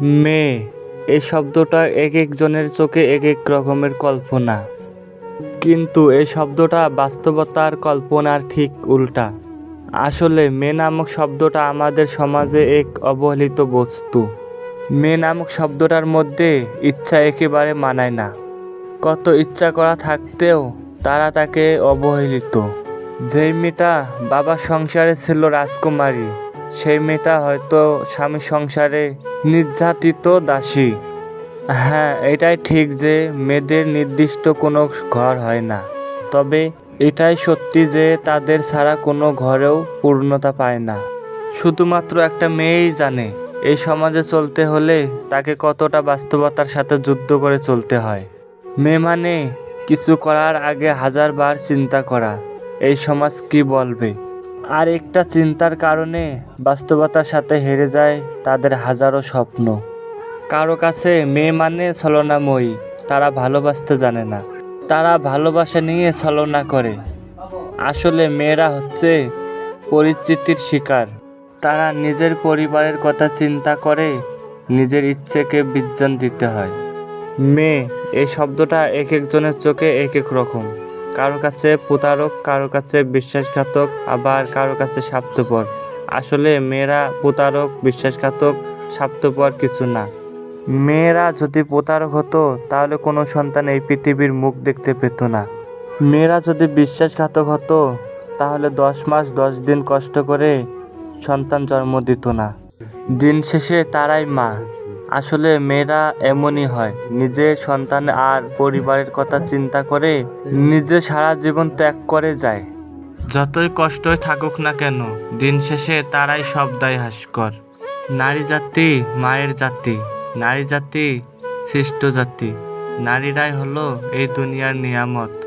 মেয়ে, এই শব্দটা এক একজনের চোখে এক এক রকমের কল্পনা। কিন্তু এই শব্দটা বাস্তবতার কল্পনার ঠিক উল্টা। আসলে মেয়ে নামক শব্দটা আমাদের সমাজে এক অবহেলিত বস্তু। মেয়ে নামক শব্দটার মধ্যে ইচ্ছা একেবারে মানায় না। কত ইচ্ছা করা থাকতেও তারা তাকে অবহেলিত। যেই মেয়েটা বাবার সংসারে ছিল রাজকুমারী সেই মেয়েটা হয়তো স্বামী সংসারে নির্যাতিত দাসী। হ্যাঁ এটাই ঠিক যে মেয়েদের নির্দিষ্ট কোনো ঘর হয় না। তবে এটাই সত্যি যে তাদের ছাড়া কোনো ঘরেও পূর্ণতা পায় না। শুধুমাত্র একটা মেয়েই জানে, এই সমাজে চলতে হলে তাকে কতটা বাস্তবতার সাথে যুদ্ধ করে চলতে হয়। মেয়ে মানে কিছু করার আগে হাজারবার চিন্তা করা, এই সমাজ কি বলবে? আর একটা চিন্তার কারণে বাস্তবতার সাথে হেরে যায় তাদের হাজারো স্বপ্ন। কারও কাছে মেয়ে মানে ছলনাময়ী, তারা ভালোবাসতে জানে না। তারা ভালোবাসা নিয়ে ছলনা করে। আসলে মেয়েরা হচ্ছে পরিচিতির শিকার। তারা নিজের পরিবারের কথা চিন্তা করে নিজের ইচ্ছেকে বিজ্ঞান দিতে হয়। মেয়ে, এই শব্দটা এক একজনের চোখে এক এক রকম। কারও কাছে প্রতারক, কারও কাছে বিশ্বাসঘাতক, আবার কারও কাছে স্বার্থপর। আসলে মেয়েরা প্রতারক, বিশ্বাসঘাতক, স্বার্থপর কিছু না। মেয়েরা যদি প্রতারক হতো, তাহলে কোনো সন্তান এই পৃথিবীর মুখ দেখতে পেত না। মেয়েরা যদি বিশ্বাসঘাতক হতো, তাহলে দশ মাস, দশ দিন কষ্ট করে সন্তান জন্ম দিত না। দিন শেষে তারাই মা। আসলে মেয়েরা এমনই হয়। নিজের সন্তান আর পরিবারের কথা চিন্তা করে নিজে সারা জীবন ত্যাগ করে যায়। যতই কষ্টই থাকুক না কেন, দিন শেষে তারাই সব দায় হাস্কর। নারী জাতি মায়ের জাতি, নারী জাতি শ্রেষ্ঠ জাতি। নারীরাই হলো এই দুনিয়ার নিয়ামত।